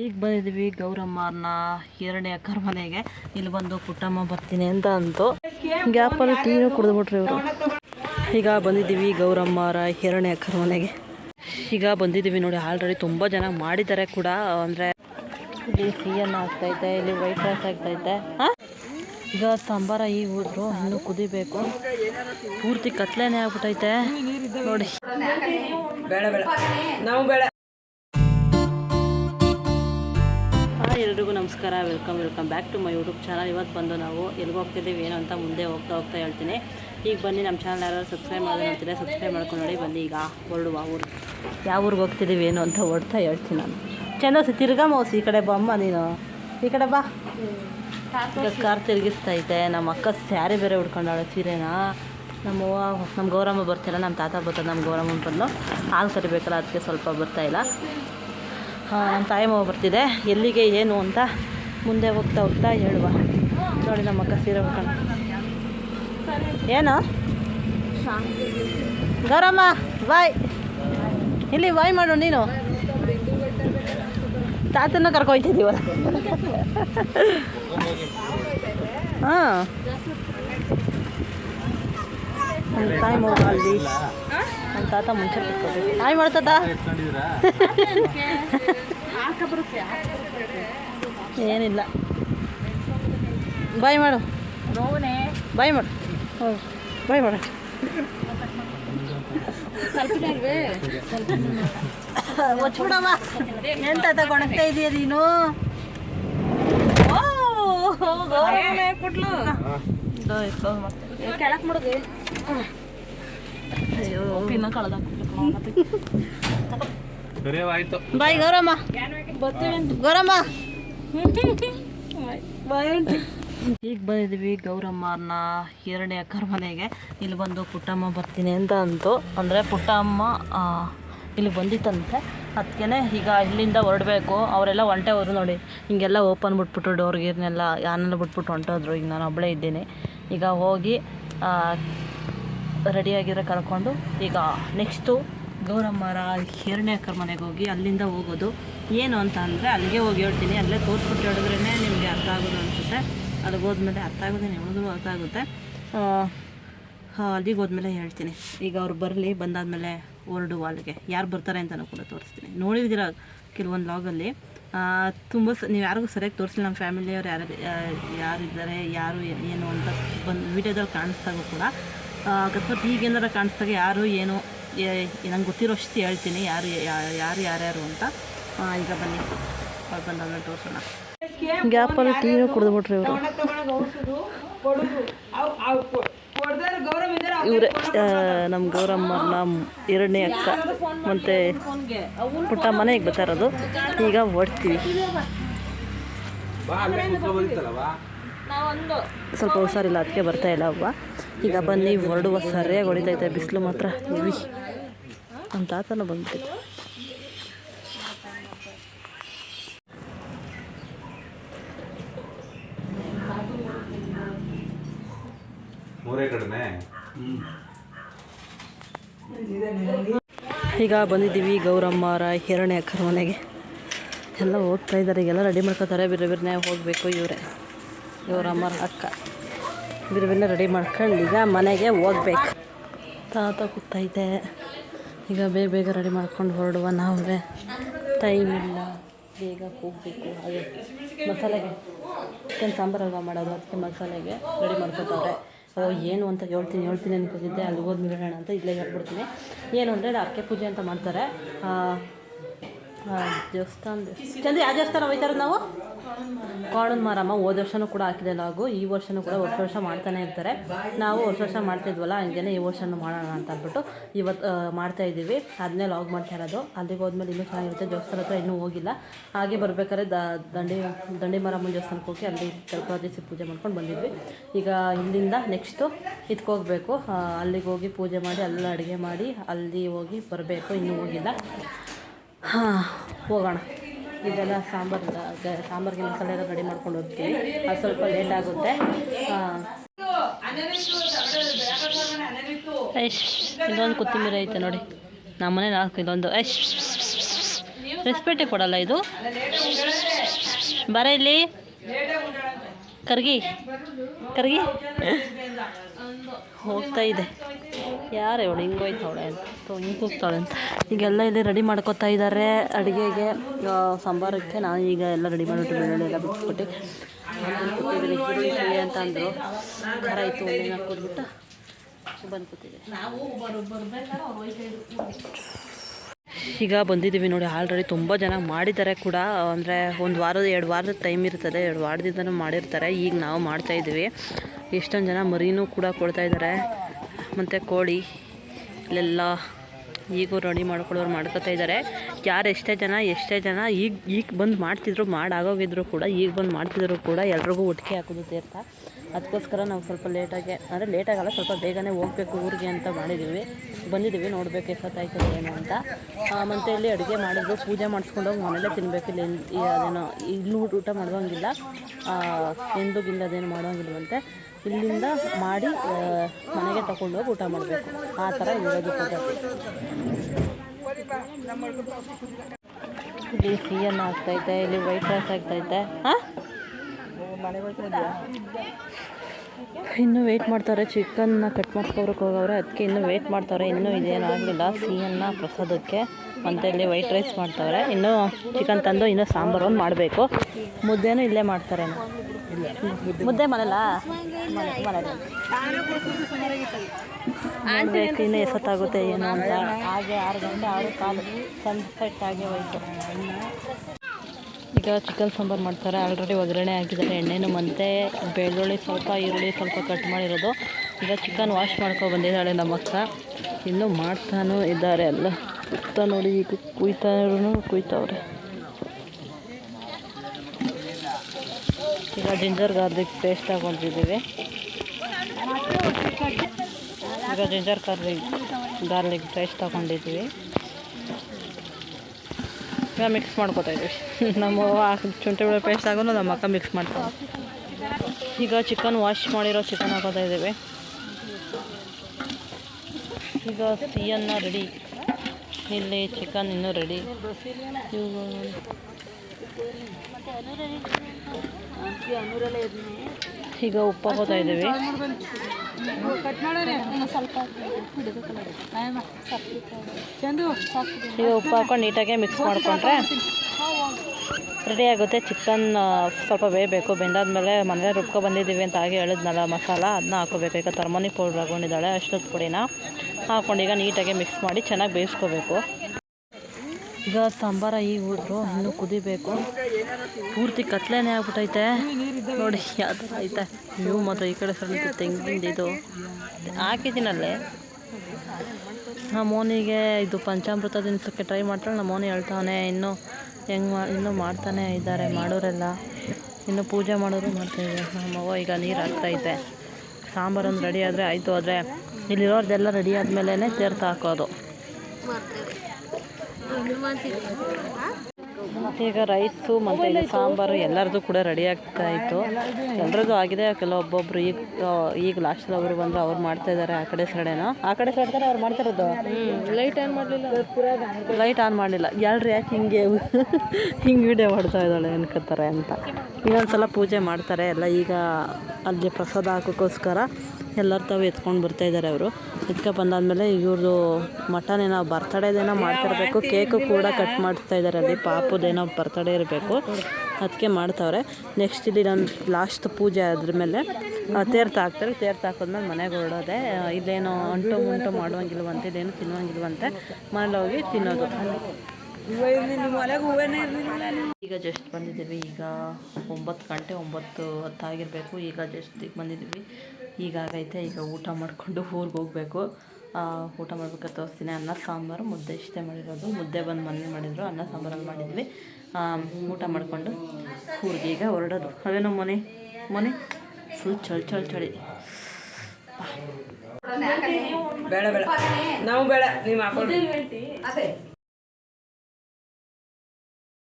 ಈಗ ಬಂದಿದ್ದೀವಿ ಗೌರಮ್ಮನ ಎರಡನೇ ಅಕ್ಕರ ಮನೆಗೆ. ಇಲ್ಲಿ ಬಂದು ಪುಟ್ಟಮ್ಮ ಬರ್ತೀನಿ ಅಂತ ಅಂತು. ಗ್ಯಾಪಲ್ಲಿ ಟೀನು ಕುಡಿದ್ಬಿಟ್ರಿ ಇವರು. ಈಗ ಬಂದಿದ್ದೀವಿ ಗೌರಮ್ಮರ ಎರಡನೇ ಅಕ್ಕರ ಮನೆಗೆ. ಈಗ ಬಂದಿದ್ದೀವಿ ನೋಡಿ ಆಲ್ರೆಡಿ ತುಂಬ ಜನ ಮಾಡಿದ್ದಾರೆ ಕೂಡ. ಅಂದರೆ ಇಲ್ಲಿ ಸಿಹಿಯನ್ನು ಆಗ್ತೈತೆ ಇಲ್ಲಿ ವೈಟ್ ರೈಸ್ ಆಗ್ತೈತೆ ಈಗ ಸಾಂಬಾರ ಈಗ ಹೋದ್ರು ಹಣ್ಣು ಕುದಿಬೇಕು. ಪೂರ್ತಿ ಕತ್ಲೆನೇ ಆಗ್ಬಿಟ್ಟೈತೆ. ನೋಡಿ. ಹಾಯ್ ಎಲ್ರಿಗೂ ನಮಸ್ಕಾರ. Welcome welcome back to my YouTube channel ಇವತ್ತು ಬಂದು ನಾವು ಎಲ್ಲಿಗೆ ಹೋಗ್ತಿದ್ದೀವಿ, ಏನು ಅಂತ ಮುಂದೆ ಹೋಗ್ತಾ ಹೋಗ್ತಾ ಹೇಳ್ತೀನಿ. ಈಗ ಬನ್ನಿ, ನಮ್ಮ ಚಾನಲ್ ಯಾರು ಸಬ್ಸ್ಕ್ರೈಬ್ ಮಾಡಿ ನೋಡ್ತಿದ್ರೆ ಸಬ್ಸ್ಕ್ರೈಬ್ ಮಾಡ್ಕೊಂಡು ನೋಡಿ, ಬನ್ನಿ ಈಗ ಹೊರಡುವ ಊರು. ಯಾವ ಊರಿಗೆ ಹೋಗ್ತಿದ್ದೀವಿ, ಏನು ಅಂತ ಹೊಡ್ತಾ ಹೇಳ್ತೀನಿ ನಾನು. ಚೆನ್ನ ತಿರ್ಗಾ ಮೌಸ್ ಈ ಕಡೆ ಬಮ್ಮ ನೀನು. ಈ ಕಡೆ ಬಾ. ಈಗ ಕಾರ್ ತಿರುಗಿಸ್ತಾ ಇದ್ದೆ, ನಮ್ಮ ಅಕ್ಕ ಸ್ಯಾರಿ ಬೇರೆ ಉಡ್ಕೊಂಡಾಳೆ ಸೀರೆನ. ನಮ್ಮವ್ವ ನಮ್ಮ ಗೌರಮ್ಮ ಬರ್ತಿಲ್ಲ ನಮ್ಮ ತಾತ ಬರ್ತಾರೆ ನಮ್ಮ ಗೌರಮ್ಮ ಬಂದು ಹಾಲು ಕರಿಬೇಕಲ್ಲ ಅದಕ್ಕೆ ಸ್ವಲ್ಪ ಬರ್ತಾ ಇಲ್ಲ. ಹಾಂ ನಮ್ಮ ತಾಯಿ ಬರ್ತಿದೆ. ಎಲ್ಲಿಗೆ, ಏನು ಅಂತ ಮುಂದೆ ಹೋಗ್ತಾ ಹೋಗ್ತಾ ಹೇಳುವ. ನೋಡಿ ನಮ್ಮ ಅಕ್ಕ ಸೀರೆ ಉಟ್ಕೊಂಡು. ಏನು? ಗೌರಮ್ಮ, ಬಾಯ್. ಇಲ್ಲಿ ಬಾಯ್ ಮಾಡು ನೀನು. ತಾತನ ಕರ್ಕೊಯ್ತಿದ್ದೀವಲ್ಲ. ಹಾಂ. ನಮ್ಮ ತಾಯಿ ಮಗು ಅಲ್ಲಿ ನಮ್ಮ ತಾತ ಮುಂಚೆ ಕೂತ್ಕೋಬೇಕು. ತಾಯಿ ಮಾಡ್ತದ ಏನಿಲ್ಲ. ಬಾಯ್ ಮಾಡು. ಬಾಯ್ ಮಾಡು. ಬಾಯ್ ಮಾಡು. ಎಂತ ತಗೊಳಕ್ತಾ ಇದೀಯ ನೀನು? ಕೆಳಕ್ ಮಾಡುದು. ಇನ್ನ ಕಳೆದ ಆಯ್ತು ಬಾಯ್ ಗೌರಮ್ಮ. ಗೌರಮ್ಮ. ಈಗ ಬಂದಿದ್ವಿ ಗೌರಮ್ಮನ ಎರಡನೇ ಅಕ್ಕರ ಮನೆಗೆ. ಇಲ್ಲಿ ಬಂದು ಪುಟ್ಟಮ್ಮ ಬರ್ತೀನಿ ಅಂತ ಅಂತು. ಅಂದರೆ ಪುಟ್ಟಮ್ಮ ಇಲ್ಲಿ ಬಂದಿತ್ತಂತೆ. ಅದಕ್ಕೆ ಈಗ ಇಲ್ಲಿಂದ ಹೊರಡಬೇಕು. ಅವರೆಲ್ಲ ಹೊಂಟೆವರು ನೋಡಿ. ಹಿಂಗೆಲ್ಲ ಓಪನ್ ಬಿಟ್ಬಿಟ್ಟು ಡೋರ್ ಗೀರ್ನೆಲ್ಲ ಯಾನೆಲ್ಲ ಬಿಟ್ಬಿಟ್ಟು ಹೊಂಟೋದ್ರು. ಈಗ ನಾನು ಒಬ್ಬಳೇ ಇದ್ದೀನಿ. ಈಗ ಹೋಗಿ ರೆಡಿಯಾಗಿರೋ ಕರ್ಕೊಂಡು ಈಗ ನೆಕ್ಸ್ಟು ಗೌರಮ್ಮರ ಅಕ್ಕರ ಮನೆಗೆ ಹೋಗಿ ಅಲ್ಲಿಂದ ಹೋಗೋದು. ಏನು ಅಂತ ಅಂದರೆ ಅಲ್ಲಿಗೆ ಹೋಗಿ ಹೇಳ್ತೀನಿ. ಅಲ್ಲೇ ತೋರಿಸ್ಬಿಟ್ಟು ಹೇಳಿದ್ರೇ ನಿಮಗೆ ಅರ್ಥ ಆಗೋದು ಅನಿಸುತ್ತೆ. ಅಲ್ಲಿಗೆ ಹೋದ್ಮೇಲೆ ಅರ್ಥ ಆಗೋದು ನಿಮಗೂ ಅರ್ಥ ಆಗುತ್ತೆ. ಅಲ್ಲಿಗೆ ಹೋದ್ಮೇಲೆ ಹೇಳ್ತೀನಿ. ಈಗ ಅವ್ರು ಬರಲಿ, ಬಂದಾದಮೇಲೆ ಹೊರಡು ಅಲ್ಲಿಗೆ ಯಾರು ಬರ್ತಾರೆ ಅಂತಲೂ ಕೂಡ ತೋರಿಸ್ತೀನಿ. ನೋಡಿದ್ದೀರ ಕೆಲವೊಂದು ಲಾಗಲ್ಲಿ ತುಂಬ ಸ ನೀವು ಯಾರಿಗೂ ಸರಿಯಾಗಿ ತೋರಿಸಿಲ್ಲ ನಮ್ಮ ಫ್ಯಾಮಿಲಿಯವ್ರು ಯಾರು ಯಾರಿದ್ದಾರೆ, ಯಾರು ಏನು ಅಂತ ಬಂದು ವೀಡಿಯೋದಲ್ಲಿ ಕಾಣಿಸ್ದಾಗೂ ಕೂಡ. ಅಕಸ್ಮಾತ್ ಈಗೇನಾರ ಕಾಣಿಸ್ದಾಗ ಯಾರು ಏನು ನಂಗೆ ಗೊತ್ತಿರೋ ಅಷ್ಟು ಹೇಳ್ತೀನಿ ಯಾರು ಯಾ- ಯಾರು ಯಾರ್ಯಾರು ಅಂತ. ಈಗ ಬನ್ನಿ. ಅವ್ರು ಬಂದಾದ್ಮೇಲೆ ತೋರಿಸೋಣ. ಗ್ಯಾಪಲ್ಲಿ ಟೀನು ಕುಡಿದ್ಬಿಟ್ರಿ ಇವರು. ಇವರೇ ನಮ್ಮ ಗೌರಮ್ಮನ ಎರಡನೇ ಅಕ್ಕ. ಮತ್ತು ಪುಟ್ಟ ಮನೆಗೆ ಬರ್ತಾ ಇರೋದು. ಈಗ ಹೊಡ್ತೀವಿ ಸ್ವಲ್ಪ ಹುಷಾರಿಲ್ಲ ಅದಕ್ಕೆ ಬರ್ತಾ ಇಲ್ಲ ಅವ್ವ. ಈಗ ಬನ್ನಿ ಹೊರಡುವ ಸರಿಯಾಗಿ ಹೊಡಿತೈತೆ ಬಿಸಿಲು ಮಾತ್ರ. ಇವಿ ನಮ್ಮ ತಾತನೂ ಬಂದ್ಬಿಟ್ಟು ಮೂರೇ ಕಡಿಮೆ? ಈಗ ಬಂದಿದ್ದೀವಿ ಗೌರಮ್ಮರ ಎರಡನೇ ಅಕ್ಕರ ಮನೆಗೆ. ಎಲ್ಲ ಹೋಗ್ತಾ ಇದ್ದಾರೆ ಈಗೆಲ್ಲ ರೆಡಿ ಮಾಡ್ಕೋತಾರೆ ಬಿರು ಬಿರ್ನೇ ಹೋಗಬೇಕು ಇವರೇ. ಗೌರಮ್ಮರ ಅಕ್ಕ. ಬಿರುಬಿನ ರೆಡಿ ಮಾಡ್ಕೊಂಡು ಈಗ ಮನೆಗೆ ಹೋಗ್ಬೇಕು. ತಾತ ಕೂತೈತೆ ಈಗ ಬೇಗ ಬೇಗ ರೆಡಿ ಮಾಡ್ಕೊಂಡು ಹೊರಡುವ ನಾವೇ. ಟೈಮ್ ಇಲ್ಲ. ಬೇಗ ಹೋಗಬೇಕು ಹಾಗೆ ಮಸಾಲೆಗೆ ಚಿಕನ್ ಸಾಂಬಾರು ಅಲ್ವಾ ಮಾಡೋದು? ಅದಕ್ಕೆ ಮಸಾಲೆಗೆ ರೆಡಿ ಮಾಡ್ಕೊತಾರೆ ಓ, ಏನು ಅಂತ ಹೇಳ್ತೀನಿ ಹೇಳ್ತೀನಿ ಅನ್ಕೋತಿದ್ದೆ ಅಲ್ಲಿ ಹೋದ್ ಅಂತ ಇಲ್ಲೇ ಹೇಳ್ಬಿಡ್ತೀನಿ. ಏನು ಅಂದರೆ ಅರ್ಕೆ ಪೂಜೆ ಅಂತ ಮಾಡ್ತಾರೆ. ದೇವಸ್ಥಾನ ಚಂದ್ರ, ಯಾವ ದೇವಸ್ಥಾನ ಹೋಯ್ತಾರೆ ನಾವು? ಕೋಣದ ಮಾರಮ್ಮ ಹೋದ ವರ್ಷನೂ ಕೂಡ ಹಾಕಿದೆ. ಲಾಗು ಈ ವರ್ಷನೂ ಕೂಡ ವರ್ಷ ವರ್ಷ ಮಾಡ್ತಾನೆ ಇರ್ತಾರೆ. ನಾವು ವರ್ಷ ವರ್ಷ ಮಾಡ್ತಿದ್ವಲ್ಲ ಹಂಗೇನೆ ಈ ವರ್ಷನೂ ಮಾಡೋಣ ಅಂತ ಅಂದ್ಬಿಟ್ಟು ಇವತ್ತು ಮಾಡ್ತಾ ಇದ್ದೀವಿ. ಅದನ್ನೇ ಲಾಗ್ ಮಾಡ್ತಾ ಇರೋದು. ಅಲ್ಲಿಗೆ ಹೋದ್ಮೇಲೆ ಇನ್ನೂ ಚೆನ್ನಾಗಿರುತ್ತೆ. ದೇವಸ್ಥಾನ ಹತ್ರ ಇನ್ನೂ ಹೋಗಿಲ್ಲ. ಹಾಗೆ ಬರ್ಬೇಕಾದ್ರೆ ದಂಡಿ ದಂಡಿ ಮಾರಮ್ಮನ ದೇವಸ್ಥಾನಕ್ಕೆ ಹೋಗಿ ಅಲ್ಲಿ ಕಲ್ಪದಿಸಿ ಪೂಜೆ ಮಾಡ್ಕೊಂಡು ಬಂದಿದ್ವಿ. ಈಗ ಇಲ್ಲಿಂದ ನೆಕ್ಸ್ಟು ಹೋಗಬೇಕು. ಅಲ್ಲಿಗೆ ಹೋಗಿ ಪೂಜೆ ಮಾಡಿ ಅಲ್ಲ ಅಡುಗೆ ಮಾಡಿ, ಅಲ್ಲಿ ಹೋಗಿ ಬರಬೇಕು. ಇನ್ನೂ ಹೋಗಿಲ್ಲ. ಹಾಂ, ಹೋಗೋಣ. ಇದೆಲ್ಲ ಸಾಂಬಾರು ಸಾಂಬಾರಿಗೆ ಮಸಾಲೆ ಎಲ್ಲ ರೆಡಿ ಮಾಡ್ಕೊಂಡು ಹೋಗ್ತೀವಿ. ಅದು ಸ್ವಲ್ಪ ಲೇಟ್ ಆಗುತ್ತೆ. ಐಶ್ ಇಲ್ಲೊಂದು ಐತೆ ನೋಡಿ. ನಮ್ಮನೆ ನಾಲ್ಕು ಇದೊಂದು ಐಶ್ ರೆಸ್ಪೆಕ್ಟೇ ಕೊಡಲ್ಲ ಇದು. ಬರ ಇಲ್ಲಿ. ಕರ್ಗಿ ಕರ್ಗಿ. ಹೋಗ್ತಾ ಇದೆ. ಯಾರು ಇವಳು ಹಿಂಗೆ ಹೋಯ್ತಾವಳೆ ಅಂತ ಹಿಂಗೆ ಹೋಗ್ತಾಳೆ ಅಂತ. ಈಗೆಲ್ಲ ಇಲ್ಲಿ ರೆಡಿ ಮಾಡ್ಕೊತಾ ಇದ್ದಾರೆ ಅಡುಗೆಗೆ. ಸಾಂಬಾರಕ್ಕೆ ನಾನು ಈಗ ಎಲ್ಲ ರೆಡಿ ಮಾಡಿಬಿಟ್ಟು ಬೆಳ್ಳುಳ್ಳಿ ಎಲ್ಲ ಬಿಟ್ಬಿಟ್ಟು ಕೂತಿದ್ದೀನಿ. ಅಂತ ಅಂದರು. ಖಾರ ಇತ್ತು ಬಂದು ಕೂತಿದ್ದೀನಿ ಈಗ ಬಂದಿದ್ದೀವಿ ನೋಡಿ ಆಲ್ರೆಡಿ ತುಂಬ ಜನ ಮಾಡಿದ್ದಾರೆ ಕೂಡ. ಅಂದರೆ ಒಂದು ವಾರದ, ಎರಡು ವಾರದ ಟೈಮ್ ಇರ್ತದೆ, ಎರಡು ವಾರದಿಂದನೂ ಮಾಡಿರ್ತಾರೆ. ಈಗ ನಾವು ಮಾಡ್ತಾ ಇದ್ದೀವಿ. ಎಷ್ಟೊಂದು ಜನ ಮರಿನೂ ಕೂಡ ಕೊಡ್ತಾಯಿದ್ದಾರೆ ಮತ್ತು ಕೋಳಿ, ಇಲ್ಲೆಲ್ಲ ಈಗೂ ರೆಡಿ ಮಾಡ್ಕೊಳ್ಳೋರು ಮಾಡ್ಕೋತಾ ಇದ್ದಾರೆ. ಯಾರು ಎಷ್ಟೇ ಜನ ಎಷ್ಟೇ ಜನ ಈಗ ಈಗ ಬಂದು ಮಾಡ್ತಿದ್ರು, ಮಾಡಾಗೋಗಿದ್ರು ಕೂಡ, ಈಗ ಬಂದು ಮಾಡ್ತಿದ್ರು ಕೂಡ ಎಲ್ರಿಗೂ ಒಟ್ಟಿಗೆ ಹಾಕೋದು ತೀರ್ಥ. ಅದಕ್ಕೋಸ್ಕರ ನಾವು ಸ್ವಲ್ಪ ಲೇಟಾಗೆ ಅಂದರೆ ಲೇಟಾಗಲ್ಲ ಸ್ವಲ್ಪ ಬೇಗನೆ ಹೋಗ್ಬೇಕು ಊರಿಗೆ ಅಂತ ಮಾಡಿದ್ದೀವಿ ಬಂದಿದ್ದೀವಿ ನೋಡಬೇಕು ಎಷ್ಟೊತ್ತಾಯ್ತದೆ ಏನು ಅಂತ. ಮತ್ತು ಇಲ್ಲಿ ಅಡುಗೆ ಮಾಡಿದ್ರು, ಪೂಜೆ ಮಾಡಿಸ್ಕೊಂಡೋಗಿ ಮನೆಯಲ್ಲೇ ತಿನ್ನಬೇಕು ಇಲ್ಲಿ ಅದೇನೋ, ಇಲ್ಲಿ ಊಟ ಮಾಡೋಂಗಿಲ್ಲ ಎಂದು ಅದೇನು ಮಾಡೋಂಗಿಲ್ವಂತೆ ಇಲ್ಲಿಂದ ಮಾಡಿ ಮನೆಗೆ ತಗೊಂಡೋಗಿ ಊಟ ಮಾಡಬೇಕು. ಆ ಥರ ಇರೋದು ಇಲ್ಲಿ ಸಿಹಿಯನ್ನು ಆಗ್ತೈತೆ ಇಲ್ಲಿ ವೈಟ್ ರೈಸ್ ಆಗ್ತೈತೆ ಹಾಂ ಇನ್ನೂ ವೆಯ್ಟ್ ಮಾಡ್ತಾರೆ ಚಿಕನ್ನ ಕಟ್ ಮಾಡ್ಸ್ಕೊಬ್ರಕ್ಕೆ ಹೋಗವ್ರೆ. ಅದಕ್ಕೆ ಇನ್ನೂ ವೆಯ್ಟ್ ಮಾಡ್ತಾರೆ, ಇನ್ನೂ ಇದೇನು ಆಗಲಿಲ್ಲ. ಸಿಹಿಯನ್ನು ಪ್ರಸಾದಕ್ಕೆ ಮತ್ತು ಇಲ್ಲಿ ವೈಟ್ ರೈಸ್ ಮಾಡ್ತಾರೆ. ಇನ್ನೂ ಚಿಕನ್ ತಂದು, ಇನ್ನೂ ಸಾಂಬಾರು ಒಂದು ಮಾಡಬೇಕು. ಮುದ್ದೆನೂ ಇಲ್ಲೇ ಮಾಡ್ತಾರೆ. ಮುದ್ದೆ ಮಾಡಲ್ಲ? ನೋಡ್ಬೇಕು ಇನ್ನೂ ಎಷ್ಟೊತ್ತಾಗುತ್ತೆ ಏನು ಅಂತ. ಹಾಗೆ ಆರು ಗಂಟೆ ಆರು ಕಾಲು ಸನ್ಸೆಟ್ ಆಗಿ ಹೋಯ್ತು. ಈಗ ಚಿಕನ್ ಸಾಂಬಾರು ಮಾಡ್ತಾರೆ. ಆಲ್ರೆಡಿ ಒಗ್ಗರಣೆ ಹಾಕಿದ್ದಾರೆ. ಎಣ್ಣೆನು ಮತ್ತೆ ಬೆಳ್ಳುಳ್ಳಿ ಸ್ವಲ್ಪ ಈರುಳ್ಳಿ ಸ್ವಲ್ಪ ಕಟ್ ಮಾಡಿರೋದು. ಈಗ ಚಿಕನ್ ವಾಶ್ ಮಾಡ್ಕೊ ಬಂದಿದ್ದಾಳೆ ನಮ್ಮ ಅಕ್ಕ. ಇನ್ನೂ ಮಾಡ್ತಾನೂ ಇದ್ದಾರೆ ಎಲ್ಲ ಸುತ್ತ ನೋಡಿ ಈಗ ಕುಯ್ತಾರು ಕುಯ್ತವ್ರೆ. ಈಗ ಜಿಂಜರ್ ಗಾರ್ಲಿಕ್ ಪೇಸ್ಟ್ ಹಾಕೊಂಡಿದ್ದೀವಿ ಈಗ ಜಿಂಜರ್ ಗಾರ್ಲಿಕ್ ಗಾರ್ಲಿಕ್ ಪೇಸ್ಟ್ ತಗೊಂಡಿದ್ದೀವಿ ಈಗ ಮಿಕ್ಸ್ ಮಾಡ್ಕೊತಾ ಇದ್ದೀವಿ ನಮ್ಮ ಶುಂಠಿ ಬೆಳೆ ಪೇಸ್ಟ್ ಹಾಕೊಂಡು ನಮ್ಮ ಅಕ್ಕ ಮಿಕ್ಸ್ ಮಾಡ್ತಾರೆ ಈಗ ಚಿಕನ್ ವಾಶ್ ಮಾಡಿರೋ ಚಿಕನ್ ಹಾಕೋತಾ ಇದ್ದೀವಿ. ಈಗ ಸಿಹಿಯನ್ನು ರೆಡಿ ಇಲ್ಲಿ ಚಿಕನ್ ಇನ್ನೂ ರೆಡಿ ಈಗ ಉಪ್ಪು ಹಾಕೋತಾ ಇದ್ದೀವಿ. ಈಗ ಉಪ್ಪು ಹಾಕೊಂಡು ನೀಟಾಗೆ ಮಿಕ್ಸ್ ಮಾಡಿಕೊಂಡ್ರೆ ರೆಡಿ ಆಗುತ್ತೆ. ಚಿಕನ್ ಸ್ವಲ್ಪ ಬೇಯಬೇಕು. ಬೆಂದಾದ್ಮೇಲೆ ಮನೆ ರುಬ್ಕೊ ಬಂದಿದ್ದೀವಿ ಅಂತ ಹಾಗೆ ಹೇಳಿದ್ನಲ್ಲ ಮಸಾಲ ಅದನ್ನ ಹಾಕೋಬೇಕು. ಈಗ ತರ್ಮನಿ ಪೌಡ್ರ್ ಹಾಕೊಂಡಿದ್ದಾಳೆ ಅಷ್ಟೊತ್ತು ಪುಡಿನ ಹಾಕೊಂಡು ಈಗ ನೀಟಾಗಿ ಮಿಕ್ಸ್ ಮಾಡಿ ಚೆನ್ನಾಗಿ ಬೇಯಿಸ್ಕೋಬೇಕು. ಈಗ ಸಾಂಬಾರ ಈಗ ಹೋದ್ರು ಇನ್ನೂ ಕುದಿಬೇಕು. ಪೂರ್ತಿ ಕತ್ಲೇನೆ ಆಗ್ಬಿಟ್ಟೈತೆ ನೋಡಿ ಯಾವ ಥರ ಐತೆ. ನೀವು ಮಾತ್ರ ಈ ಕಡೆ ಸ್ವಲ್ಪ ತೆಂಗಿಂದು ಇದು. ಹಾಕಿದ್ದೀನಲ್ಲೇ? ನಮ್ಮ ಮೋನಿಗೆ ಇದು ಪಂಚಾಮೃತ ದಿನಸಕ್ಕೆ ಟ್ರೈ ಮಾಡ್ತಾಳೆ. ನಮ್ಮ ಮೋನಿ ಹೇಳ್ತಾನೆ, ಇನ್ನೂ ಹೆಂಗೆ ಮಾ, ಇನ್ನೂ ಮಾಡ್ತಾನೆ ಇದ್ದಾರೆ, ಮಾಡೋರೆಲ್ಲ. ಇನ್ನು ಪೂಜೆ ಮಾಡೋರು ಮಾಡ್ತಾಯಿದ್ದಾರೆ ನಮ್ಮವ್ವ ಈಗ ನೀರು ಹಾಕ್ತೈತೆ ಸಾಂಬಾರೊಂದು ರೆಡಿ ಆದರೆ ಆಯಿತು ಆದರೆ ಇಲ್ಲಿರೋರ್ದೆಲ್ಲ ರೆಡಿ ಆದಮೇಲೆ ಸೇರ್ತಾ ಹಾಕೋದು. હનુમાનથી ಈಗ ರೈಸು ಮತ್ತು ಈಗ ಸಾಂಬಾರು ಎಲ್ಲರದು ಕೂಡ ರೆಡಿ ಆಗ್ತಾ ಇತ್ತು. ಎಲ್ಲರದ್ದು ಆಗಿದೆ ಕೆಲವೊಬ್ಬೊಬ್ರು ಈಗ ಈಗ ಲಾಸ್ಟಲ್ಲಿ ಅವರು ಬಂದರು ಅವ್ರು ಮಾಡ್ತಾ ಇದ್ದಾರೆ ಆ ಕಡೆ ಸೈಡೇನೋ ಆ ಕಡೆ ಸೈಡ್ತಾರೆ ಅವ್ರು ಮಾಡ್ತಿರೋದು? ಲೈಟ್ ಆನ್ ಮಾಡಲಿಲ್ಲ? ಲೈಟ್ ಆನ್ ಮಾಡಲಿಲ್ಲ. ಎಲ್ರು ಯಾಕೆ ಹಿಂಗೆ ಹಿಂಗೆ ವಿಡಿಯೋ ಮಾಡ್ತಾ ಇದ್ದಾಳೆ ಅನ್ಕೋತಾರೆ ಅಂತ. ಇನ್ನೊಂದ್ಸಲ ಪೂಜೆ ಮಾಡ್ತಾರೆ. ಎಲ್ಲ ಈಗ ಅಲ್ಲಿ ಪ್ರಸಾದ ಹಾಕೋಕ್ಕೋಸ್ಕರ ಎಲ್ಲರ ತಾವು ಎತ್ಕೊಂಡು ಬರ್ತಾ ಇದ್ದಾರೆ ಅವರು. ಎತ್ಕೊ ಬಂದಾದ್ಮೇಲೆ ಇವ್ರದ್ದು ಮಟನ್ ಏನೋ ಬರ್ತಡೇದೇನೋ ಮಾಡ್ತಿರ್ಬೇಕು. ಕೇಕು ಕೂಡ ಕಟ್ ಮಾಡಿಸ್ತಾ ಇದ್ದಾರೆ ಅಲ್ಲಿ ಪಾಪುದೇನೋ ಬರ್ತಡೇ ಇರಬೇಕು. ಅದಕ್ಕೆ ಮಾಡ್ತಾವ್ರೆ. ನೆಕ್ಸ್ಟ್ ಇಲ್ಲಿ ನಾನು ಲಾಸ್ಟ್ ಪೂಜೆ ಅದ್ರ ಮೇಲೆ ತೇರ್ತ ಹಾಕ್ತಾರೆ. ತೇರ್ತ ಹಾಕಿದ್ಮೇಲೆ ಮನೆಗೆ ಹೊರಡೋದೆ ಇಲ್ಲೇನೋ ಅಂಟು ಮುಂಟು ಮಾಡುವಂಗಿಲ್ವಂತೆ ಇದೇನು ತಿನ್ನುವಂಗಿಲ್ವಂತೆ ಹೋಗಿ ತಿನ್ನೋದು. ಈಗ ಜಸ್ಟ್ ಬಂದಿದ್ದೀವಿ. ಈಗ ಒಂಬತ್ತು ಗಂಟೆ ಒಂಬತ್ತು ಹತ್ತಾಗಿರಬೇಕು. ಈಗ ಜಸ್ಟ್ ಈಗ ಬಂದಿದ್ದೀವಿ. ಈಗಾಗೈತೆ ಈಗ ಊಟ ಮಾಡಿಕೊಂಡು ಊರಿಗೆ ಹೋಗಬೇಕು. ಊಟ ಮಾಡ್ಬೇಕಾದ್ರೆ ತೋರಿಸ್ತೀನಿ. ಅನ್ನ ಸಾಂಬಾರು ಮುದ್ದೆ ಇಷ್ಟೇ ಮಾಡಿರೋದು. ಮುದ್ದೆ ಬಂದು ಮನೇಲಿ ಮಾಡಿದ್ರು. ಅನ್ನ ಸಾಂಬಾರಲ್ಲಿ ಮಾಡಿದ್ವಿ. ಆ, ಊಟ ಮಾಡಿಕೊಂಡು ಊರಿಗೆ ಈಗ ಹೊರಡೋದು. ಅವೇನೋ ಮನೆ? ಮನೆ? ಫುಲ್ ಚಳಿ ಚಳಿ ಚಳಿ. ಬೇಡ ಬೇಡ. ನಾವು ಬೇಡ ನೀವು ಹಾಕೊಂಡು